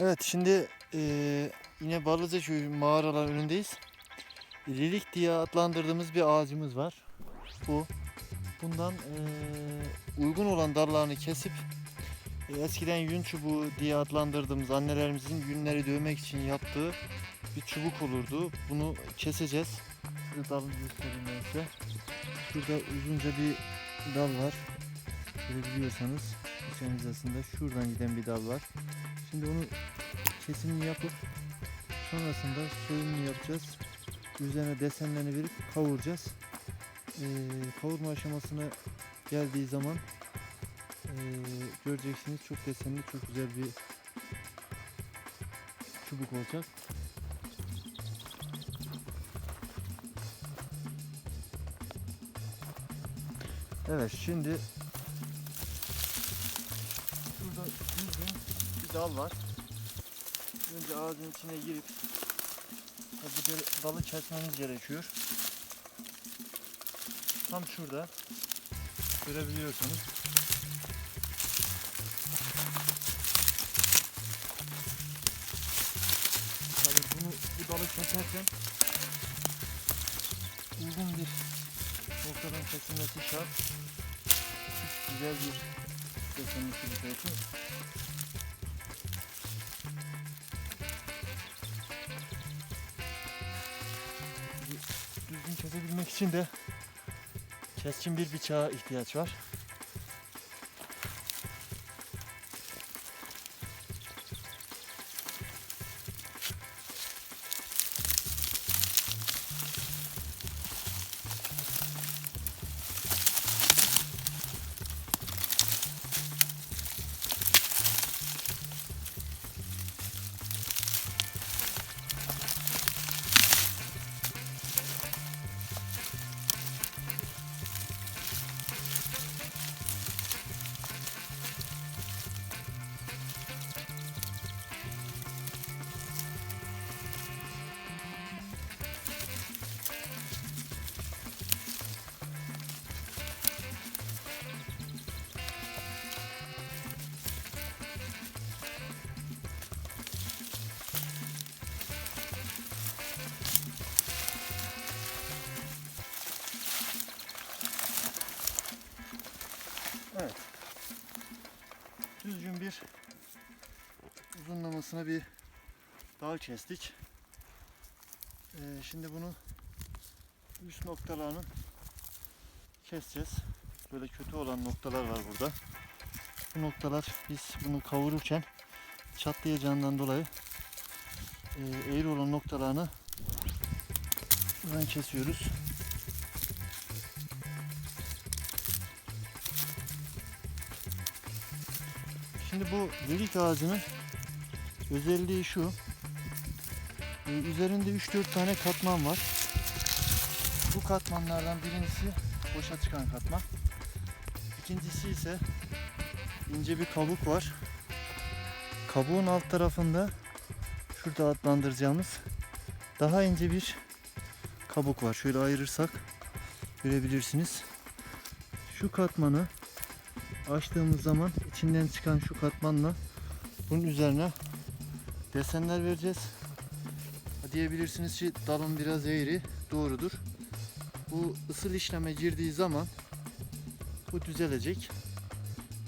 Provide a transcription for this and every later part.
Evet şimdi eee, yine Balıca Köyü mağaralar önündeyiz. Lilik diye adlandırdığımız bir ağacımız var. Bu. Bundan eee, uygun olan dallarını kesip e, eskiden yün çubuğu diye adlandırdığımız annelerimizin yünleri dövmek için yaptığı bir çubuk olurdu. Bunu keseceğiz. Şurada dalı göstereyim ben size. Şurada uzunca bir dal var. Görebiliyorsanız hizasında şuradan giden bir dal var. Şimdi onu kesimini yapıp sonrasında soyumunu yapacağız. Üzerine desenlerini verip kavuracağız. Ee, kavurma aşamasına geldiği zaman ee, göreceksiniz çok desenli çok güzel bir çubuk olacak. Evet şimdi bir dal var. Önce ağacın içine girip bu dal- dalı kesmemiz gerekiyor. Tam şurada görebiliyorsunuz. Tabii bunu bu dalı keserken uygun bir noktadan kesilmesi şart. Güzel bir kesilmesi gerekiyor. düzgün kesebilmek için de keskin bir bıçağa ihtiyaç var. Bir uzunlamasına bir dal kestik. Ee, şimdi bunu üst noktalarını keseceğiz. Böyle kötü olan noktalar var burada. Bu noktalar biz bunu kavururken çatlayacağından dolayı e, eğri olan noktalarını buradan kesiyoruz. Şimdi bu lilik ağacının özelliği şu. Ee, Üzerinde 3-4 tane katman var. Bu katmanlardan birincisi boşa çıkan katman. İkincisi ise ince bir kabuk var. Kabuğun alt tarafında şurada adlandıracağımız daha ince bir kabuk var. Şöyle ayırırsak görebilirsiniz. Şu katmanı açtığımız zaman içinden çıkan şu katmanla bunun üzerine desenler vereceğiz. Diyebilirsiniz ki dalın biraz eğri. Doğrudur. Bu ısıl işleme girdiği zaman bu düzelecek.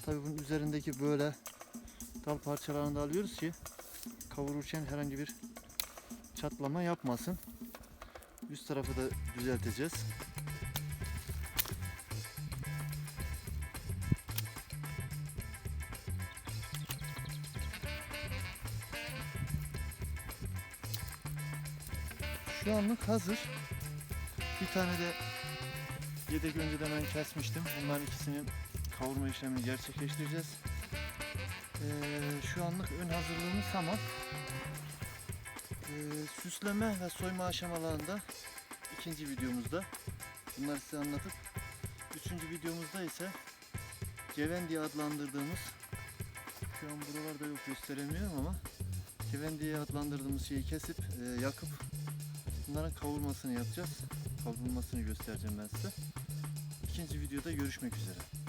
Tabii bunun üzerindeki böyle dal parçalarını da alıyoruz ki kavururken herhangi bir çatlama yapmasın. Üst tarafı da düzelteceğiz. Şu anlık hazır. Bir tane de yedek önceden ben kesmiştim. Bunların ikisinin kavurma işlemini gerçekleştireceğiz. Ee, şu anlık ön hazırlığımız tamam. Ee, süsleme ve soyma aşamalarında ikinci videomuzda bunları size anlatıp üçüncü videomuzda ise geven diye adlandırdığımız şu an buralarda yok gösteremiyorum ama geven diye adlandırdığımız şeyi kesip e, yakıp Bunların kavurmasını yapacağız. Kavrulmasını göstereceğim ben size. İkinci videoda görüşmek üzere.